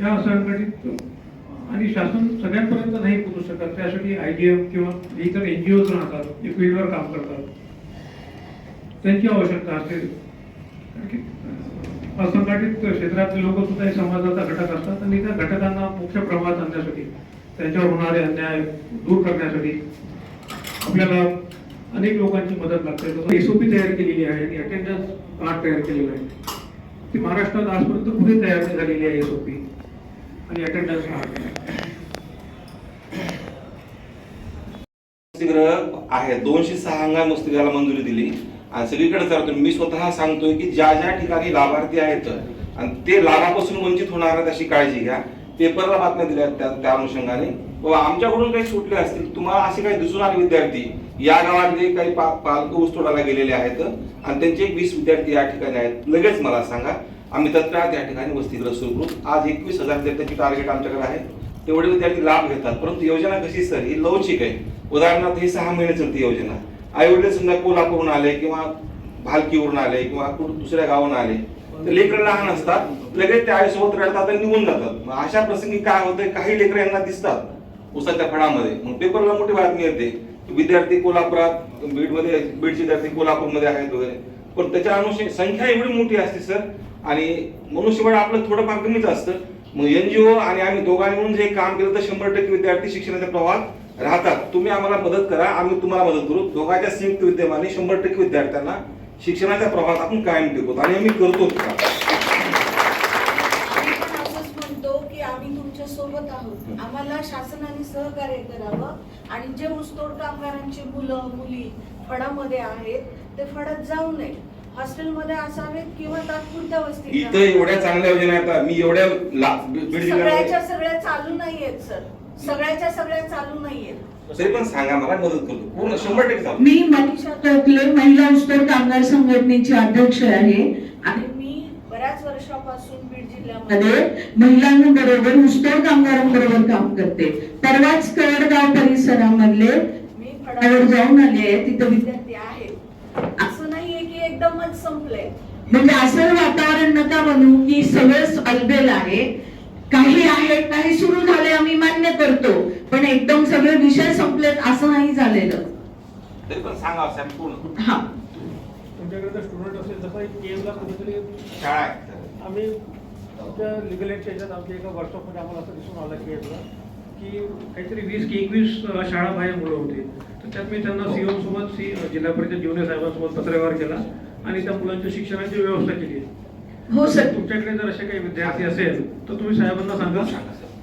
या असंघटित आणि शासन सगळ्यांपर्यंत नाही पोहोचू शकत. त्यासाठी आय डी एम किंवा इतर एन जी ओज राहतात जे फील्डवर काम करतात. त्यांची आवश्यकता असते असंघटित क्षेत्रातले लोक सुद्धा समाजाचा घटक असतात आणि त्या घटकांना मुख्य प्रवाहात आणण्यासाठी त्यांच्यावर होणारे अन्याय दूर करण्यासाठी आपल्याला अनेक लोकांची मदत लागते. एसओपी तयार केलेली आहे आणि अटेंडन्स कार्ड तयार केलेलं आहे. ती महाराष्ट्रात आजपर्यंत कुठे तयार झालेली आहे एसओपी आणि अटेंडन्स आहे. दोनशे सहा अंगा वसतिगृहाला मंजुरी दिली. आणि सगळीकडे चालतो मी स्वतः सांगतोय की ज्या ज्या ठिकाणी लाभार्थी आहेत आणि ते लाभापासून वंचित होणार आहेत अशी काळजी घ्या. पेपरला बातम्या दिल्या त्या त्या अनुषंगाने. बाबा आमच्याकडून काही सुटले असतील तुम्हाला असे काही दिसून आले विद्यार्थी? या गावातले काही पा पालक ऊसतोडाला गेलेले आहेत आणि त्यांचे एक वीस विद्यार्थी या ठिकाणी आहेत. लगेच मला सांगा. आम्ही तत्काळ त्या ठिकाणी वसतिगृह सुरू करू. आज एकवीस हजार विद्यार्थ्यांची टार्गेट आमच्याकडे आहे. तेवढे विद्यार्थी लाभ घेतात. परंतु योजना कशी सर? ही लवचिक आहे. उदाहरणार्थ ही सहा महिने चालते योजना. आई वडील समजा कोल्हापूरहून आले किंवा भालकीवरून आले किंवा कुठं दुसऱ्या गावाहून आले. तर लेकरं लहान असतात. लगेच त्या आईसोबत रडतात आणि निघून जातात. मग अशा प्रसंगी काय होतंय? काही लेकरं यांना दिसतात उसाच्या फळामध्ये. मग पेपरला मोठी बातमी येते विद्यार्थी कोल्हापुरात बीडमध्ये बीडचे विद्यार्थी कोल्हापूरमध्ये आहेत वगैरे. पण त्याच्या अनुषंग संख्या एवढी मोठी असते सर आणि मनुष्यबळ आपलं थोडंफार कमीच असतं. मग एनजीओ आणि आम्ही दोघांनी म्हणून जे काम केलं तर शंभर टक्के विद्यार्थी शिक्षणाच्या प्रवाहात राहतात. तुम्ही आम्हाला मदत करा आम्ही तुम्हाला मदत करू. दोघांच्या संयुक्त विद्यमाने शंभर टक्के विद्यार्थ्यांना शिक्षणाच्या प्रवाहात आपण कायम टिकवतो आणि आम्ही करतो म्हणतो की आम्ही तुमच्यासोबत आहोत. आम्हाला शासनाने सहकार्य करावं. आणि जे ऊसतोड कामगारांची मुलं मुली फडामध्ये आहेत ते फडात जाऊ नये. हॉस्टेलमध्ये असावेत किंवा तात्पुरत्या वस्ती इथं एवढ्या चांगल्या योजना आहेत मी एवढ्या ला- बीड जिल्ह्यामध्ये सगळ्याच्या सगळ्या चालू नाहीयेत सर. सगळ्याच्या सगळ्या चालू नाहीयेत. तरी पण सांगा मला मदत करतो पूर्ण शंभर टक्के चालू. मी मनीषा टोपले महिला उस्तर कामगार संघटनेची अध्यक्ष आहे. आणि आणि मी बऱ्याच वर्षापासून बीड जिल्ह्यामध्ये मध्ये महिलांबरोबर उस्तर कामगारांबरोबर काम करते. परवाच कळडगाव परिसरामधले मी फडावर फडावर जाऊन आले आहे तिथं विद्या- विद्यार्थी आहेत. एकदमच संपलंय म्हणजे असं वातावरण नका बनवू की सगळं अलबेल आहे. काही आहे काही सुरू झाले आम्ही मान्य करतो. पण एकदम सगळे विषय संपलेत असं नाही झालेलं. तरी पण सांगा साहेब पूर्ण हा. तुमच्याकडे जर स्टुडंट असेल कुठेतरी शाळा आहे आम्ही आमच्या लिगल एडच्या ह्याच्यात आमच्या एका वर्कशॉपमध्ये आम्हाला असं दिसून आलं की काहीतरी वीस की एकवीस अ, शाळाबाह्य मुलं होती. तर त्यात मी त्यांना सीओ सोबत सी जिल्हा परिषद ज्युनियर साहेबांसोबत पत्रव्यवहार केला. आणि त्या मुलांच्या शिक्षणाची व्यवस्था केली आहे. हो सर. तुमच्याकडे जर असे काही विद्यार्थी असेल तर तुम्ही साहेबांना सांगा.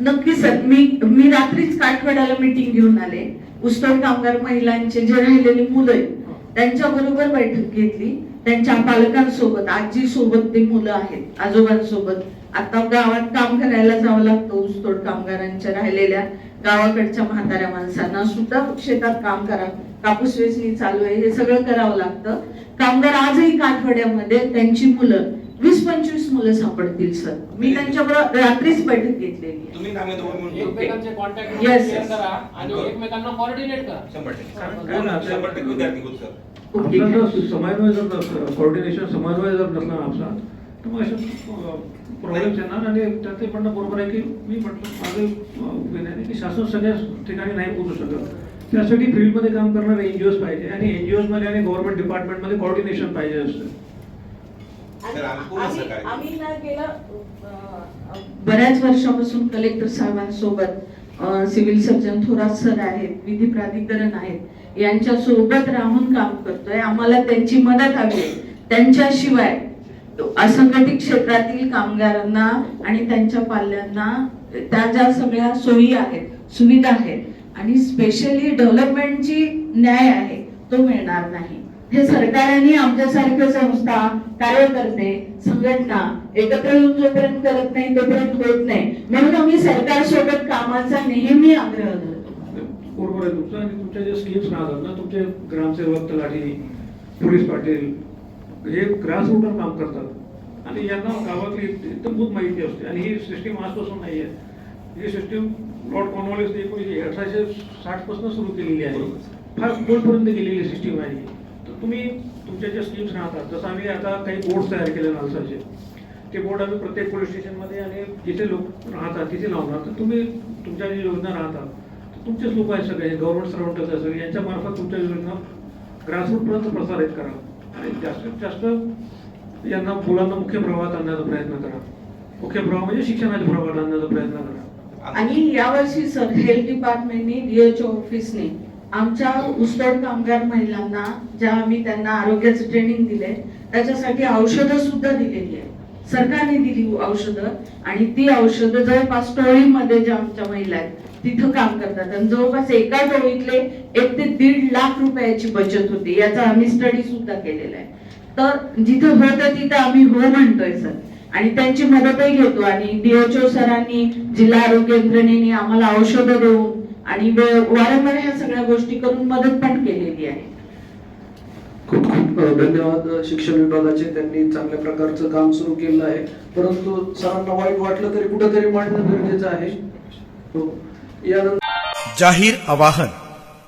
नक्की सर. मी मी रात्रीच काठवाड्याला मीटिंग घेऊन आले. उस्तर कामगार महिलांचे जे राहिलेली मुलं आहेत त्यांच्या बरोबर बैठक घेतली. त्यांच्या पालकांसोबत आजी सोबत ते मुलं आहेत आजोबांसोबत. आता गावात काम करायला जावं लागतं ऊसतोड कामगारांच्या राहिलेल्या. गावाकडच्या म्हाताऱ्या माणसांना सुद्धा शेतात काम करा. कापूस वेचणी चालू आहे हे सगळं करावं लागतं. कामगार आजही काठवाड्यामध्ये त्यांची मुलं वीस पंचवीस मुलं सापडतील सर. मी त्यांच्याबरोबर रात्रीच बैठक घेतलेली आहे. तुम्ही आम्ही दोघं मिळून करू. एकमेकांचे कॉन्टॅक्ट Yes, क्लिअर yes. करा आणि एकमेकांना कोऑर्डिनेट करा. शंभर टक्के. कारण काय ना, शंभर टक्के. विद्यार्थी होत सर. ओके. आपला जर समन्वय जर नसलं कोऑर्डिनेशन समन्वय जर नसला आपला तर मग अशा प्रॉब्लेम्स येणार आणि त्याचे पण बरोबर आहे की मी म्हटलं माझं की शासन सगळ्याच ठिकाणी नाही पोहोचू शकत. त्यासाठी फील्डमध्ये काम करणारे एनजीओज पाहिजे आणि एनजीओजमध्ये आणि गव्हर्नमेंट डिपार्टमेंटमध्ये कोऑर्डिनेशन पाहिजे असतं. बऱ्याच वर्षापासून कलेक्टर साहेबांसोबत सिव्हिल सर्जन थोरात सर आहेत विधी प्राधिकरण आहेत यांच्या सोबत राहून काम करतोय. आम्हाला त्यांची मदत हवी. त्यांच्याशिवाय असंघटित क्षेत्रातील कामगारांना आणि त्यांच्या पाल्यांना त्या ज्या सगळ्या सोयी आहेत सुविधा आहेत आणि स्पेशली डेव्हलपमेंटची न्याय आहे तो मिळणार नाही. हे सरकारने आमच्यासारख्या संस्था कार्यकर्ते संघटना एकत्र येऊन जोपर्यंत करत नाही तोपर्यंत होत नाही. म्हणून आम्ही सरकार सोबत कामाचा नेहमी आग्रह धरतो. बरोबर आहे तुमचं आणि तुमच्या जे स्कीम्स राहतात ना तुमचे ग्रामसेवक तलाठी पोलीस पाटील हे ग्रासरूटवर काम करतात. आणि यांना गावातली एकदम खूप माहिती असते. आणि ही सिस्टीम आजपासून नाही आहे ही सिस्टीम लॉर्ड कॉर्नवॉलिसने एकोणीसशे अठराशे साठपासून सुरू केलेली आहे फार खोलपर्यंत गेलेली सिस्टीम आहे. तर तुम्ही तुमच्या ज्या स्कीम्स राहतात जसं आम्ही आता काही बोर्ड तयार केले नालसाचे ते बोर्ड आम्ही प्रत्येक पोलीस स्टेशनमध्ये आणि जिथे लोक राहतात तिथे लावणार. तर तुम्ही तुमच्या जी योजना राहतात तर तुमचेच लोक आहेत सगळे गव्हर्नमेंट सर्वंटच सगळे यांच्या मार्फत तुमच्या योजना ग्रासरूटपर्यंत प्रसारित करा. आणि जास्तीत जास्त यांना मुलांना मुख्य प्रवाहात आणण्याचा प्रयत्न करा. मुख्य प्रवाह म्हणजे शिक्षणाच्या प्रवाहात आणण्याचा प्रयत्न करा. आणि यावर्षी सर हेल्थ डिपार्टमेंटने डीएचओ ऑफिसने आमच्या उसतोड कामगार महिलांना ज्या आम्ही त्यांना आरोग्याचं ट्रेनिंग दिले त्याच्यासाठी औषधं सुद्धा दिलेली आहे सरकारने दिली औषधं आणि ती औषधं जवळपास टोळीमध्ये ज्या आमच्या महिला आहेत तिथं काम करतात. आणि जवळपास एका टोळीतले एक ते दीड लाख रुपयाची बचत होती याचा आम्ही स्टडी सुद्धा केलेला आहे. तर जिथं होतं तिथं आम्ही हो म्हणतोय सर. आणि त्यांची मदतही घेतो. आणि डीएचओ सरांनी जिल्हा आरोग्य यंत्रणेने आम्हाला औषधं देऊन आणि वे- वारंवार ह्या सगळ्या गोष्टी करून मदत पण केलेली आहे. खूप खूप धन्यवाद शिक्षण विभागाचे. त्यांनी चांगल्या प्रकारचं काम सुरू केलं आहे. परंतु सरांना वाईट वाटलं तरी कुठंतरी मांडणं गरजेचं आहे. हो. यानंतर जाहीर आवाहन.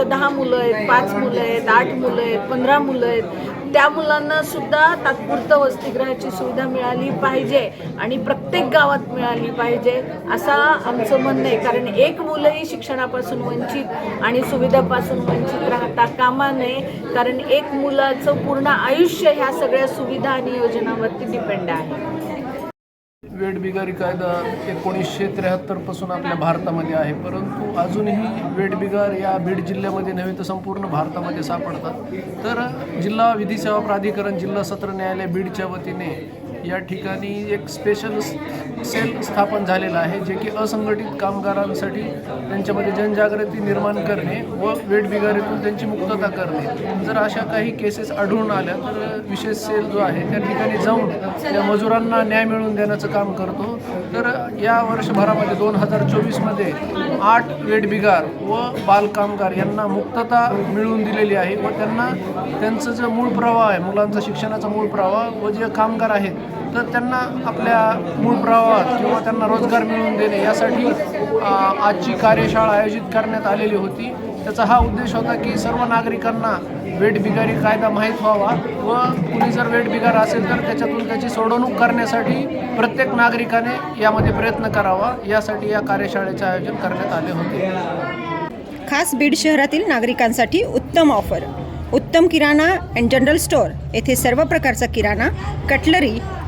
जिथं दहा मुलं आहेत पाच मुलं आहेत आठ मुलं आहेत पंधरा मुलं आहेत. त्या मुलांना सुद्धा तात्पुरतं वसतिगृहाची सुविधा मिळाली पाहिजे आणि प्रत्येक गावात मिळाली पाहिजे असा आमचं म्हणणं आहे. कारण एक मुलंही शिक्षणापासून वंचित आणि सुविधापासून वंचित राहता कामा नये. कारण एक मुलाचं पूर्ण आयुष्य ह्या सगळ्या सुविधा आणि योजनांवरती डिपेंड आहे. वेठबिगारी कायदा एकोणीसशे त्र्याहत्तरपासून आपल्या भारतामध्ये आहे. परंतु अजूनही वेठबिगार या बीड जिल्ह्यामध्ये नव्हे तर संपूर्ण भारतामध्ये सापडतात. तर जिल्हा विधी सेवा प्राधिकरण जिल्हा सत्र न्यायालय बीडच्या वतीने या ठिकाणी एक स्पेशल सेल स्थापन झालेलं आहे जे की असंघटित कामगारांसाठी त्यांच्यामध्ये जनजागृती निर्माण करणे व वेटबिगारीतून त्यांची मुक्तता करणे. जर अशा काही केसेस आढळून आल्या तर विशेष सेल जो आहे त्या ठिकाणी जाऊन त्या मजुरांना न्याय मिळवून देण्याचं काम करतो. तर या वर्षभरामध्ये दोन हजार चोवीसमध्ये आठ वेठबिगार व बालकामगार यांना मुक्तता मिळवून दिलेली आहे व त्यांना त्यांचं जे मूळ प्रवाह आहे मुलांचा शिक्षणाचा मूळ प्रवाह व जे कामगार आहेत तर त्यांना आपल्या मूळ प्रवाहात किंवा त्यांना रोजगार मिळवून देणे यासाठी आजची कार्यशाळा आयोजित करण्यात आलेली होती. त्याचा हा उद्देश होता की सर्व नागरिकांना वेठबिगारी कायदा माहीत व्हावा व कुणी जर वेठबिगार असेल तर त्याच्यातून त्याची सोडवणूक करण्यासाठी प्रत्येक नागरिकाने यामध्ये प्रयत्न करावा. यासाठी या कार्यशाळेचे आयोजन करण्यात आले होते. खास बीड शहरातील नागरिकांसाठी उत्तम ऑफर. उत्तम किराणा अँड जनरल स्टोअर येथे सर्व प्रकारचा किराणा कटलरी